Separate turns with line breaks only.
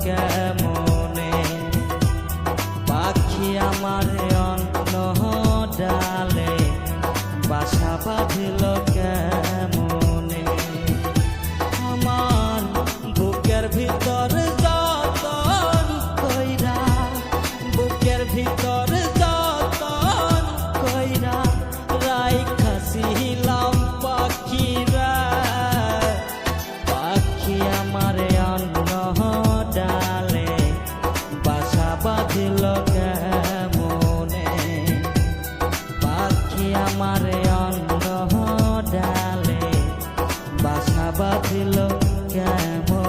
কেমনে? পাখি আমার অন্ন ডালে বাসা বাঁধিল কেমন? ছিল কেমন